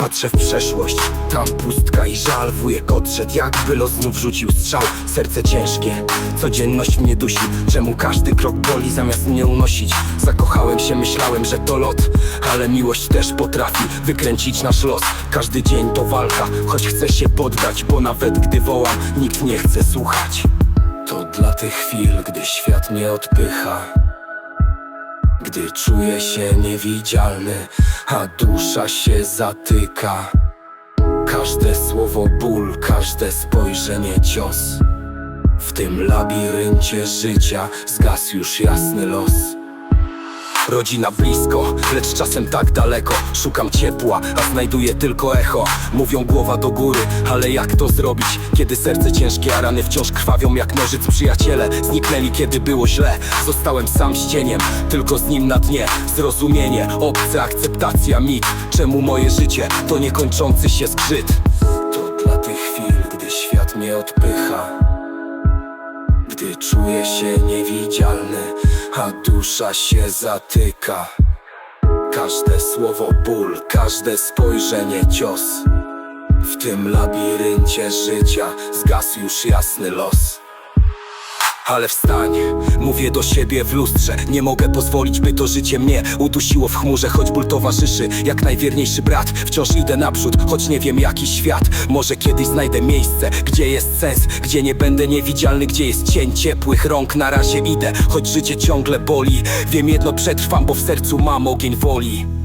Patrzę w przeszłość, tam pustka i żal Wujek odszedł, jakby los znów rzucił strzał. Serce ciężkie, codzienność mnie dusi Czemu każdy krok boli zamiast mnie unosić. Zakochałem się, myślałem, że to lot Ale miłość też potrafi wykręcić nasz los. Każdy dzień to walka, choć chcę się poddać Bo nawet gdy wołam, nikt nie chce słuchać. To dla tych chwil, gdy świat mnie odpycha gdy czuję się niewidzialny, a dusza się zatyka. Każde słowo ból, każde spojrzenie cios. W tym labiryncie życia zgasł już jasny los Rodzina blisko, lecz czasem tak daleko. Szukam ciepła, a znajduję tylko echo. Mówią głowa do góry, ale jak to zrobić? Kiedy serce ciężkie, a rany wciąż krwawią jak nożyc Przyjaciele. Zniknęli, kiedy było źle. Zostałem sam z cieniem, tylko z nim na dnie. Zrozumienie, obce, akceptacja mit. Czemu moje życie to niekończący się zgrzyt? To dla tych chwil, gdy świat mnie odpycha. Gdy czuję się niewidzialny, a dusza się zatyka. Każde słowo ból, każde spojrzenie cios. W tym labiryncie życia zgasł już jasny los ale wstań, mówię do siebie w lustrze. Nie mogę pozwolić, by to życie mnie udusiło w chmurze. Choć ból towarzyszy, jak najwierniejszy brat. Wciąż idę naprzód, choć nie wiem jaki świat. Może kiedyś znajdę miejsce, gdzie jest sens. Gdzie nie będę niewidzialny, gdzie jest cień ciepłych rąk. Na razie idę, choć życie ciągle boli. Wiem jedno, przetrwam, bo w sercu mam ogień woli